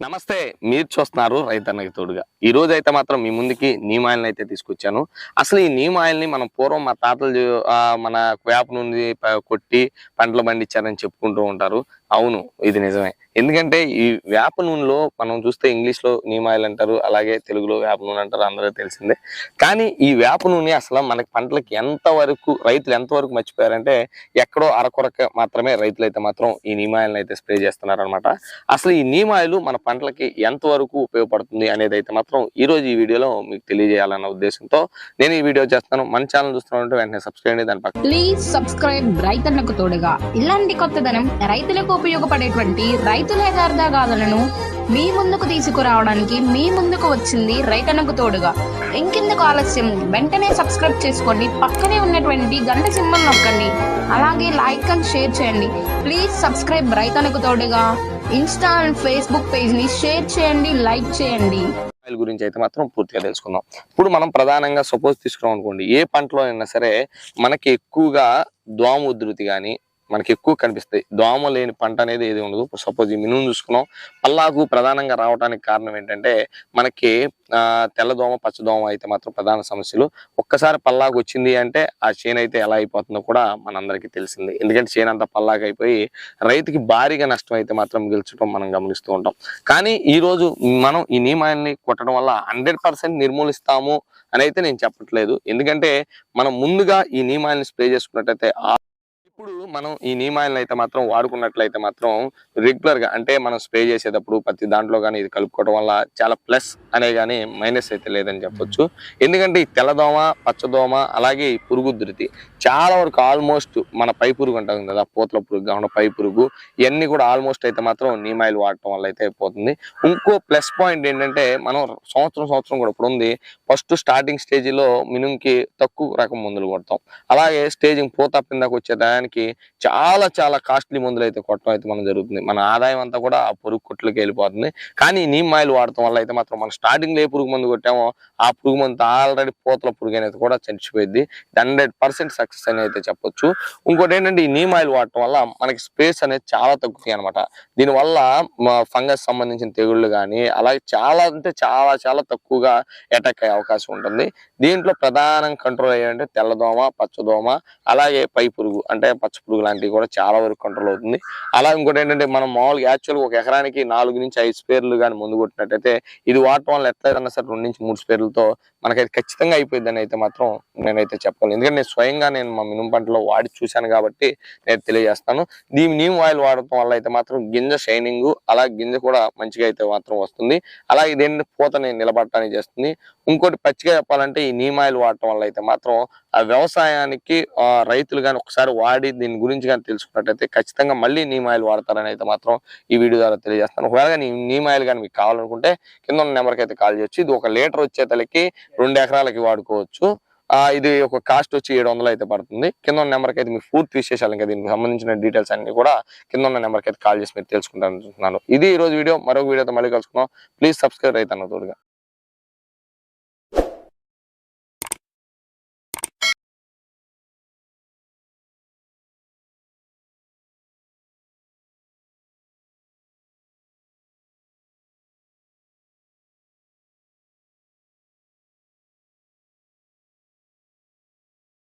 నమస్తే మీరు చూస్తున్నారు రైతన్నకి తోడుగా. ఈ రోజు అయితే మాత్రం మీ ముందుకి నీమ్ ఆయిల్ని అయితే తీసుకొచ్చాను. అసలు ఈ నీమ్ ఆయిల్ని మనం పూర్వం మా తాతలు మన వేప నుండి కొట్టి పంటలు పండించారని చెప్పుకుంటూ ఉంటారు. అవును ఇది నిజమే. ఎందుకంటే ఈ వేప నూనెలో మనం చూస్తే ఇంగ్లీష్లో అంటారు అలాగే తెలుగులో వేప నూనె అంటారు అందరూ తెలిసిందే. కానీ ఈ వేప నూనె అసలు మనకి పంటలకి ఎంత వరకు రైతులు ఎంతవరకు మర్చిపోయారంటే ఎక్కడో అరకొరక మాత్రమే రైతులు అయితే మాత్రం ఈ నీమాయిల్ని అయితే స్ప్రే చేస్తున్నారు అనమాట అసలు ఈ నీమ్ ఆయిల్ మన పంటలకి ఎంత వరకు ఉపయోగపడుతుంది అనేది అయితే మాత్రం ఈ రోజు ఈ వీడియోలో మీకు తెలియజేయాలన్న ఉద్దేశంతో నేను ఈ వీడియో చేస్తాను మన ఛానల్ చూస్తున్నట్టు వెంటనే సబ్స్క్రైబ్ దాని పక్కన ప్లీజ్ సబ్స్క్రైబ్ రైతన్నకు తోడుగా. ఇలాంటి కొత్తదనం రైతులకు ఉపయోగపడేటువంటి రైతుల యథార్థాగాథలను మీ ముందుకు తీసుకురావడానికి మీ ముందుకు వచ్చింది రైతన్నకు తోడుగా. ఇంకెందుకు ఆలస్యం? వెంటనే సబ్స్క్రైబ్ చేసుకోండి. పక్కనే ఉన్నటువంటి గంట సింబల్ నొక్కండి. అలాగే లైక్ అండ్ షేర్ చేయండి. ప్లీజ్ సబ్స్క్రైబ్ రైతన్నకు తోడుగా. ఇన్స్టా అండ్ ఫేస్బుక్ పేజ్ని షేర్ చేయండి లైక్ చేయండి. గురించి అయితే మాత్రం పూర్తిగా తెలుసుకుందాం. ఇప్పుడు మనం ప్రధానంగా సపోజ్ తీసుకున్నాం అనుకోండి. ఏ పంటలో అయినా సరే మనకి ఎక్కువగా దోమ ఉధృతి కానీ మనకి ఎక్కువ కనిపిస్తాయి. దోమ లేని పంట అనేది ఏది ఉండదు. సపోజ్ ఈ మినుము చూసుకున్నాం. పల్లాకు ప్రధానంగా రావడానికి కారణం ఏంటంటే మనకి తెల్లదోమ పచ్చదోమ అయితే మాత్రం ప్రధాన సమస్యలు. ఒక్కసారి పల్లాకు వచ్చింది అంటే ఆ చేను అయితే ఎలా అయిపోతుందో కూడా మనందరికీ తెలిసింది. ఎందుకంటే చేను అంతా పల్లాకు అయిపోయి రైతుకి భారీగా నష్టం అయితే మాత్రం గెలుచడం మనం గమనిస్తూ ఉంటాం. కానీ ఈరోజు మనం ఈ నియమాన్ని కొట్టడం వల్ల హండ్రెడ్ పర్సెంట్ నిర్మూలిస్తాము అని అయితే నేను చెప్పట్లేదు. ఎందుకంటే మనం ముందుగా ఈ నియమాన్ని స్ప్రే చేసుకున్నట్టయితే ఇప్పుడు మనం ఈ నియమాలను అయితే మాత్రం వాడుకున్నట్లయితే మాత్రం రెగ్యులర్గా అంటే మనం స్ప్రే చేసేటప్పుడు ప్రతి దాంట్లో కానీ ఇది కలుపుకోవడం వల్ల చాలా ప్లస్ అనే కానీ మైనస్ అయితే లేదని చెప్పొచ్చు. ఎందుకంటే ఈ తెల్లదోమ పచ్చదోమ అలాగే ఈ పురుగు ఉధృతి చాలా వరకు ఆల్మోస్ట్ మన పై పురుగు అంటాం కదా పూతల పురుగు కాకుండా పై పురుగు ఇవన్నీ కూడా ఆల్మోస్ట్ అయితే మాత్రం నీమాయిల్ వాడటం వల్ల అయితే అయిపోతుంది ఇంకో ప్లస్ పాయింట్ ఏంటంటే మనం సంవత్సరం సంవత్సరం కూడా ఇప్పుడు ఉంది ఫస్ట్ స్టార్టింగ్ స్టేజ్లో మినుంకి తక్కువ రకం మందులు కొడతాం. అలాగే స్టేజింగ్ పూత పిందకు వచ్చే మనకి చాలా చాలా కాస్ట్లీ మందులు అయితే కొట్టడం అయితే మనం జరుగుతుంది. మన ఆదాయం అంతా కూడా ఆ పురుగు కొట్లకి వెళ్ళిపోతుంది. కానీ నీమ్ ఆయిల్ వాడటం వల్ల అయితే మాత్రం మనం స్టార్టింగ్లో ఏ పురుగు మందు కొట్టామో ఆ పురుగు మందు ఆల్రెడీ పూతల పురుగు అనేది కూడా చనిపోయింది. హండ్రెడ్ పర్సెంట్ సక్సెస్ అని అయితే చెప్పొచ్చు. ఇంకోటి ఏంటంటే ఈ నీమ్ ఆయిల్ వాడటం వల్ల మనకి స్పేస్ అనేది చాలా తగ్గుతాయి అనమాట దీనివల్ల ఫంగస్ సంబంధించిన తెగుళ్ళు కానీ అలాగే చాలా అంటే చాలా చాలా తక్కువగా అటాక్ అయ్యే అవకాశం ఉంటుంది. దీంట్లో ప్రధానం కంట్రోల్ అయ్యాలంటే తెల్లదోమ పచ్చదోమ అలాగే పై పురుగు. అంటే పచ్చ పురుగు లాంటివి కూడా చాలా వరకు కంట్రోల్ అవుతుంది. అలా ఇంకోటి ఏంటంటే మనం మామూలుగా యాక్చువల్గా ఒక ఎకరానికి నాలుగు నుంచి ఐదు స్పేర్లు కానీ ముందు కొట్టినట్టయితే ఇది వాడటం వల్ల ఎట్లయినా సరే రెండు నుంచి మూడు స్పేర్లతో మనకైతే ఖచ్చితంగా అయిపోయిందని అయితే మాత్రం నేనైతే చెప్పాలి ఎందుకంటే నేను స్వయంగా నేను మా మినుము పంటలో వాడి చూశాను కాబట్టి నేను తెలియజేస్తాను. దీని నీమ్ ఆయిల్ వాడటం వల్ల అయితే మాత్రం గింజ షైనింగ్ అలా గింజ కూడా మంచిగా అయితే మాత్రం వస్తుంది. అలా ఇదేంటి పూతని నిలబడటానికి చేస్తుంది. ఇంకోటి పచ్చిగా చెప్పాలంటే ఈ నీమ్ ఆయిల్ వాడటం వల్ల అయితే మాత్రం ఆ వ్యవసాయానికి రైతులు కానీ ఒకసారి వాడి దీని గురించి కానీ తెలుసుకున్నట్టయితే ఖచ్చితంగా మళ్ళీ నీమ్ ఆయిల్ వాడతారని అయితే మాత్రం ఈ వీడియో ద్వారా తెలియజేస్తాను. ఒకవేళ నీ నీమ్ ఆయిల్ కానీ మీకు కావాలనుకుంటే కింద ఉన్న నెంబర్కి అయితే కాల్ చేయొచ్చు. ఇది ఒక లీటర్ వచ్చేతలకి రెండు ఎకరాలకి వాడుకోవచ్చు. ఆ ఇది ఒక కాస్ట్ వచ్చి ఏడు వందలు అయితే పడుతుంది. కింద ఉన్న నెంబర్కి అయితే మీకు పూర్తి విశేషాలు ఇంకా దీనికి సంబంధించిన డీటెయిల్స్ అన్ని కూడా కింద ఉన్న నెంబర్కి అయితే కాల్ చేసి మీరు తెలుసుకుంటాను ఇది ఈ రోజు వీడియో. మరొక వీడియోతో మళ్ళీ కలుసుకుందాం. ప్లీజ్ సబ్స్క్రైబ్ అయితే అన్న తోడుగా.